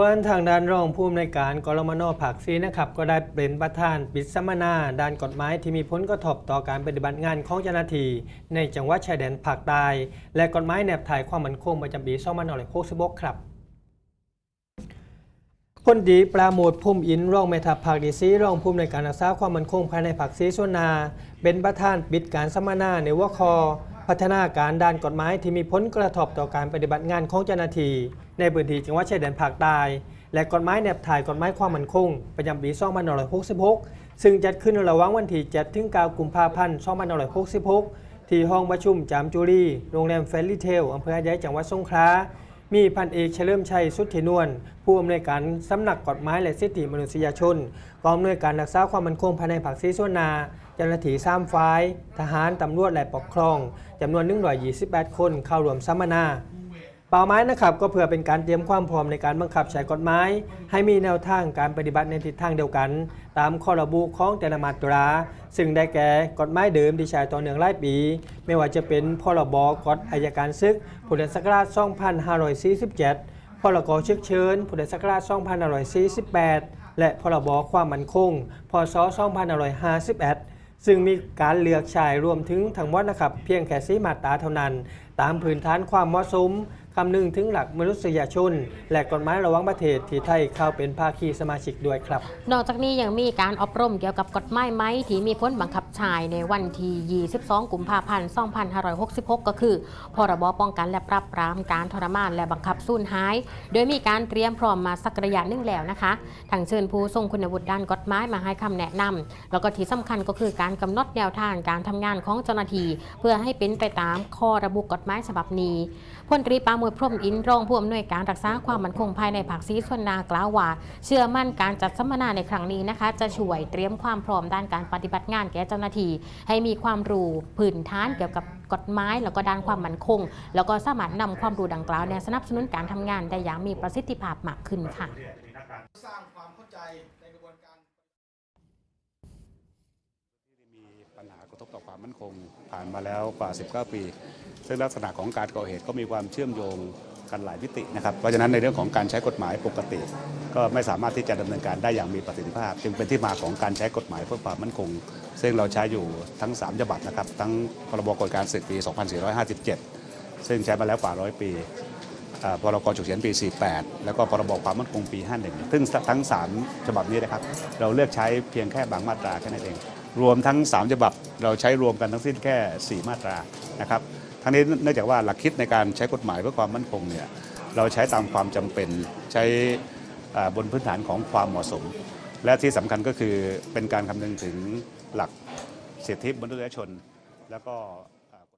วนทางด้านรองผู้อำนวยการกรมนผักซีนะครับ ก็ได้เป็นประธานปิดสัมมนาด้านกฎหมายที่มีผลกระทบต่อการปฏิบัติงานของเจ้าหน้าที่ในจังหวัดชายแดนภาคใต้และกฎหมายแนบถ่ายความมั่นคงประจำปี2566ครับพลดีปราโมทพุ่มอินรองแม่ทัพภาคดีซีรองผู้อำนวยการรักษาความมั่นคงภายในภาคซีส่วนนา เป็นประธานปิดการสัมมนาในหัวคอ พัฒนาการด้านกฎหมายที่มีผลกระทบต่อการปฏิบัติงานของเจ้าหน้าที่ในพื้นที่จังหวัดชายแดนภาคใต้และกฎหมายแนบถ่ายกฎหมายความมั่นคงประจำปี2566 ซึ่งจัดขึ้นระหว่างวันที่7ถึง9กุมภาพันธ์2566 ที่ห้องประชุมจามจุรีโรงแรมเฟรนลี่เทลอำเภอหาดใหญ่จังหวัดสงขลา มีพันเอกเฉลิมชัยสุทธินวลผู้อำนวยการสำนักกฎหมายและสิทธิมนุษยชนกองอำนวยการรักษาความมั่นคงภายในผักซีส่วนนาเจ้าหน้าที่สามฝ่าย ทหารตำรวจและปกครองจำนวน128 คนเข้าร่วมสัมมนา เป้าหมายนะครับก็เพื่อเป็นการเตรียมความพร้อมในการบังคับใช้กฎหมายให้มีแนวทางการปฏิบัติในทิศทางเดียวกัน ตามข้อระบุของแต่ละมาตรา ซึ่งได้แก่กฎหมายเดิมที่ใช้ต่อเนื่องหลายปี ไม่ว่าจะเป็นพรบกฎอัยการศึกพุทธศักราช 2547 พรกฉุกเฉินพุทธศักราช 2548 และพรบความมั่นคง พศ 2551ซึ่งมีการเลือกใช้รวมถึงทั้งหมดนะครับ เพียงแค่สีมาตราเท่านั้น ตามพื้นฐานความเหมาะสม คำนึงถึงหลักมนุษยชน และกฎหมายระว่างประเทศที่ไทยเข้าเป็นภาคีสมาชิกด้วยครับ นอกจากนี้ยังมีการอบรมเกี่ยวกับกฎหมายไหมที่มีพ้นบังคับใช้ในวันที่22 กุมภาพันธ์ 2566 ก็คือ พรบป้องกันและปราบปรามการทรมานและบังคับสูญหาย โดยมีการเตรียมพร้อมมาสักระยะนึงแล้วนะคะทางเชิญผู้ทรงคุณวุฒิด้านกฎหมายมาให้คำแนะนำแล้วก็ที่สำคัญก็คือการกำหนดแนวทางการทำงานของเจ้าหน้าที่เพื่อให้เป็นไปตามข้อระบุกฎหมายฉบับนี้พลตรีปราโมทพรมอินรองผู้อำนวยการรักษาความมั่นคงภายในภาคซีส่วนนากล่าวว่า เชื่อมั่นการจัดสัมมนาในครั้งนี้นะคะ จะช่วยเตรียมความพร้อมด้านการปฏิบัติงานแก่เจ้าหน้าที่ให้มีความรู้พื้นฐานเกี่ยวกับกฎหมายแล้วก็ด้านความมั่นคง แล้วก็สามารถนำความรู้ดังกล่าวเนี่ยสนับสนุนการทำงานได้อย่างมีประสิทธิภาพมากขึ้นค่ะสร้างความเข้าใจในกระบวนการ มี ปัญหากระทบต่อความมั่นคง ผ่านมาแล้วกว่า 19 ปี ซึ่งลักษณะของการก่อเหตุก็มีความเชื่อมโยงกันหลายมิตินะครับ เพราะฉะนั้นในเรื่องของการใช้กฎหมายปกติ ก็ไม่สามารถที่จะดำเนินการได้อย่างมีประสิทธิภาพ จึงเป็นที่มาของการใช้กฎหมายเพื่อความมั่นคง ซึ่งเราใช้อยู่ทั้ง3ฉบับนะครับ ทั้งพรบกฎการศึกปี 2457 ซึ่งใช้มาแล้วกว่าร้อยปีพรกฉุกเฉินปี 48 แล้วก็พรบความมั่นคงปี 51 ซึ่งทั้ง 3 ฉบับนี้นะครับ เราเลือกใช้เพียงแค่บางมาตราแค่นั้นเอง รวมทั้ง 3 ฉบับเราใช้รวมกันทั้งสิ้นแค่ 4 มาตรานะครับทั้งนี้เนื่องจากว่าหลักคิดในการใช้กฎหมายเพื่อความมั่นคงเนี่ยเราใช้ตามความจำเป็นใช้บนพื้นฐานของความเหมาะสม และที่สำคัญก็คือเป็นการคำนึงถึงหลักสิทธิมนุษยชน แล้วก็